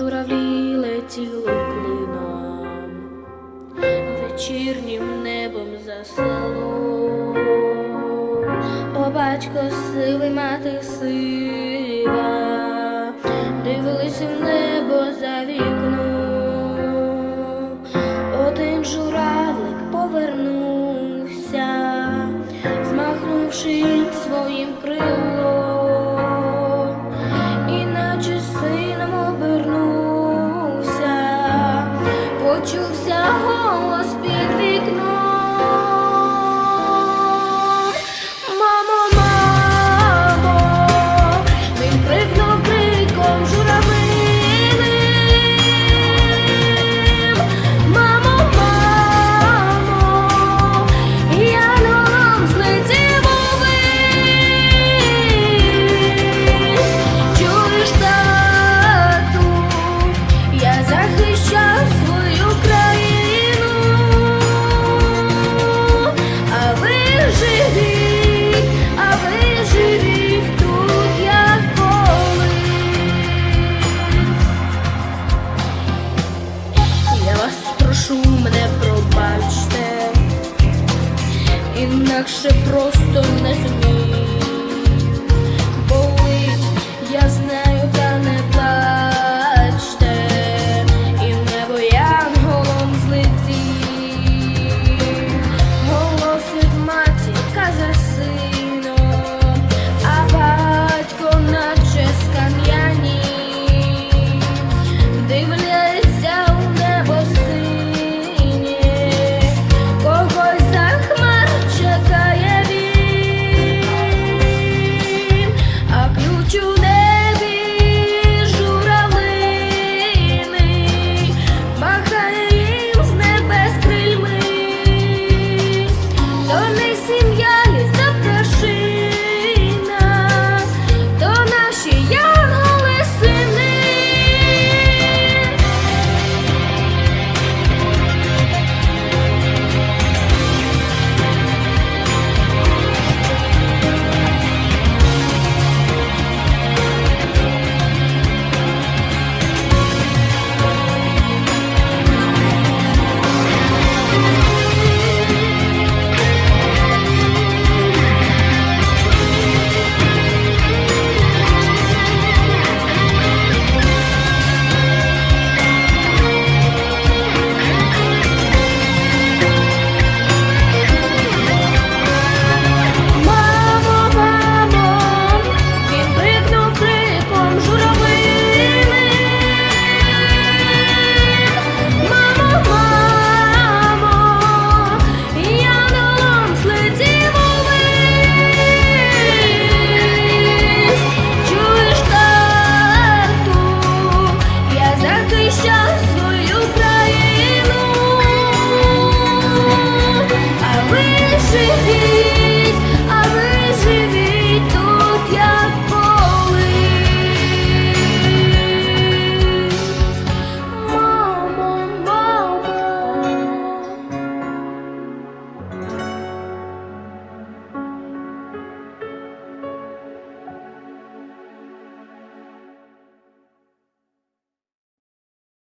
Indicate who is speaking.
Speaker 1: полетіло клином, вечірнім небом за селом. О, батько сивий, мати сива, дивились в небо за вікном. Один журавлик повернувся, змахнувши почувся голос під прошу, мене пробачте, інакше просто не.